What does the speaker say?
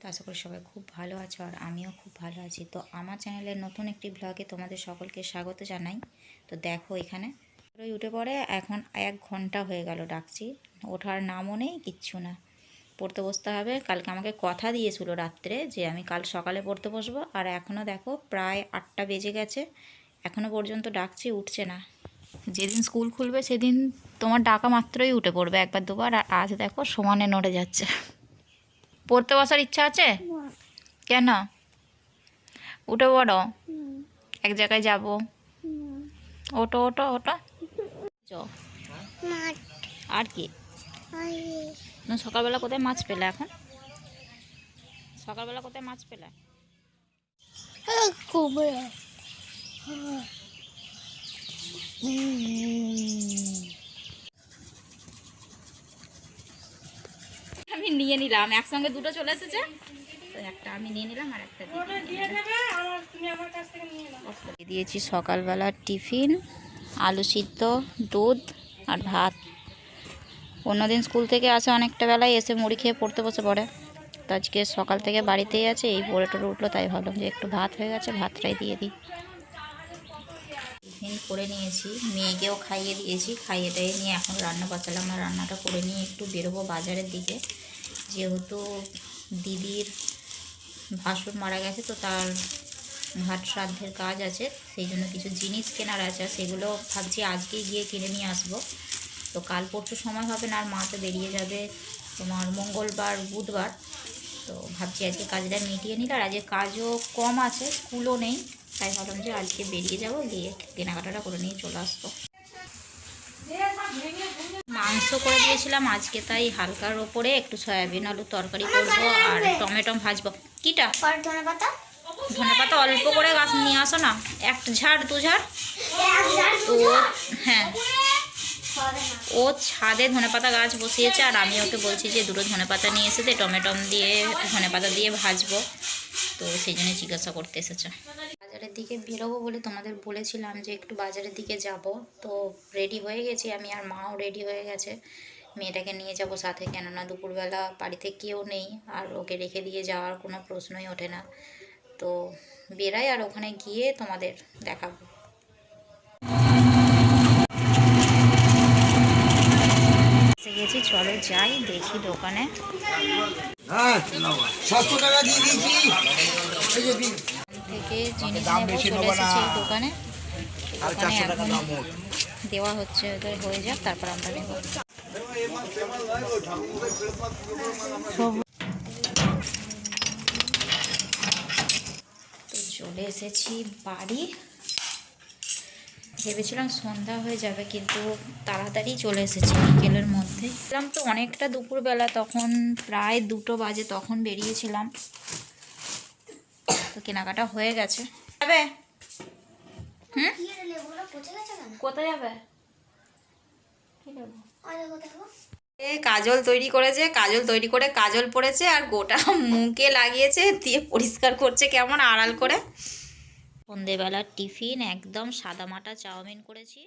তো আশা করি সবাই খুব ভালো আছো আর আমিও খুব ভালো আছি। তো আমার চ্যানেলের নতুন একটি ব্লগে তোমাদের সকলকে স্বাগত জানাই। তো দেখো এখানে। ওই উঠে পড়ে, এখন এক ঘণ্টা হয়ে গেল ডাকছি। ওঠার নামও নেই, কিচ্ছু না। পড়তে বসতে হবে। কালকে আমাকে কথা দিয়েছিল রাত্রে যে আমি কাল সকালে পড়তে বসবো। আর এখনও দেখো প্রায় আটটা বেজে গেছে। এখনও পর্যন্ত ডাকছি, উঠছে না। যেদিন স্কুল খুলবে সেদিন তোমার ডাকা মাত্রই উঠে পড়বে একবার দুবার। আর আজ দেখো সমানে নড়ে যাচ্ছে। পড়তে বসার ইচ্ছা আছে? কেন? উঠে পড়ো এক জায়গায় যাব। ওটো ওটো ওটো আর কি? সকালবেলা কোথায় মাছ পেলে এখন? সকালবেলা কোথায় মাছ পেলে? কুমড়ো। আমি নিয়ে নিলাম একসঙ্গে দুটো চলে এসেছে। তো একটা আমি নিয়ে নিলাম আর একটা দিয়ে দিয়ে দিয়েছি সকালবেলা টিফিন আলু সিদ্ধ দুধ আর ভাত। অন্যদিন স্কুল থেকে আসে অনেকটা বেলায় এসে মুড়ি খেয়ে পড়তে বসে পড়ে। তো আজকে সকাল থেকে বাড়িতেই আছে এই পড়ে টরে উঠল তাই ভাবলাম যে একটু ভাত হয়ে গেছে ভাতটাই দিয়ে দিই। টিফিন করে নিয়েছি মেয়েকেও খাইয়ে দিয়েছি খাইয়ে টাইয়ে নিয়ে এখন রান্না বসালাম। আর রান্নাটা করে নিয়ে একটু বেরোবো বাজারের দিকে। যেহেতু দিদির ভাসুর মারা গেছে, তো তার ঘাট শ্রাদ্ধের কাজ আছে, সেই জন্য কিছু জিনিস কেনার আছে সেগুলো ভাবছি আজকেই গিয়ে কিনে নিয়ে আসব। তো কাল পরশু সময় হবে না, আর মা তো বেরিয়ে যাবে তোমার মঙ্গলবার, বুধবার। তো ভাবছি আজকে কাজটা মিটিয়ে নিলে, আর আজকে কাজও কম আছে, স্কুলও নেই, তাই ভাবলাম যে আজকে বেরিয়ে যাব, গিয়ে কেনাকাটাটা করে নিয়ে চলে আসব। মাংস করে দিয়েছিলাম। আজকে তাই হালকার ওপরে একটু সয়াবিন আলু তরকারি করব আর টমেটো ভাজবো। কিটা? ধনে পাতা ধনে পাতা অল্প করে গাছ নিয়ে আসো না। এক ঝাড় দু ঝাড়। তো হ্যাঁ ও ছাদে ধনেপাতা গাছ বসিয়েছে আর আমি ওকে বলছি যে দুটো ধনেপাতা নিয়ে এসেছে টমেটম দিয়ে ধনেপাতা দিয়ে ভাজবো। তো সেই জন্য জিজ্ঞাসা করতে এসেছে। বাজারের দিকে বেরোবো বলে তোমাদের বলেছিলাম যে একটু বাজারের দিকে যাব। তো রেডি হয়ে গেছি আমি আর মাও রেডি হয়ে গেছে। মেয়েটাকে নিয়ে যাব সাথে কেননা দুপুরবেলা বাড়িতে কেউ নেই আর ওকে রেখে দিয়ে যাওয়ার কোনো প্রশ্নই ওঠে না। তো বেরাই আর ওখানে গিয়ে তোমাদের দেখাবো। গেছি, চলো যাই, দেখি দোকানে। হ্যাঁ টাকা দিয়ে দিয়েছি। থেকে জিনিস নেব চলে এসেছি এই দোকানে। এখন দেওয়া হচ্ছে ওদের হয়ে যাক তারপর আমরা নেব। চলে এসেছি বাড়ি। ভেবেছিলাম সন্ধ্যা হয়ে যাবে কিন্তু তাড়াতাড়ি চলে এসেছি বিকেলের মধ্যে। ছিলাম তো অনেকটা দুপুরবেলা তখন প্রায় দুটো বাজে তখন বেরিয়েছিলাম। তো কেনাকাটা হয়ে গেছে। যাবে? হুম? কি রে লেবুগুলো পচে গেছে কেন কোথায় যাবে? কি নেব? আরে গো? এ কাজল তৈরি করেছে কাজল তৈরি করে কাজল পড়েছে আর গোটা মুখে লাগিয়েছে দিয়ে পরিষ্কার করছে কেমন আড়াল করে। সন্ধেবেলার টিফিন একদম সাদামাটা চাউমিন করেছি।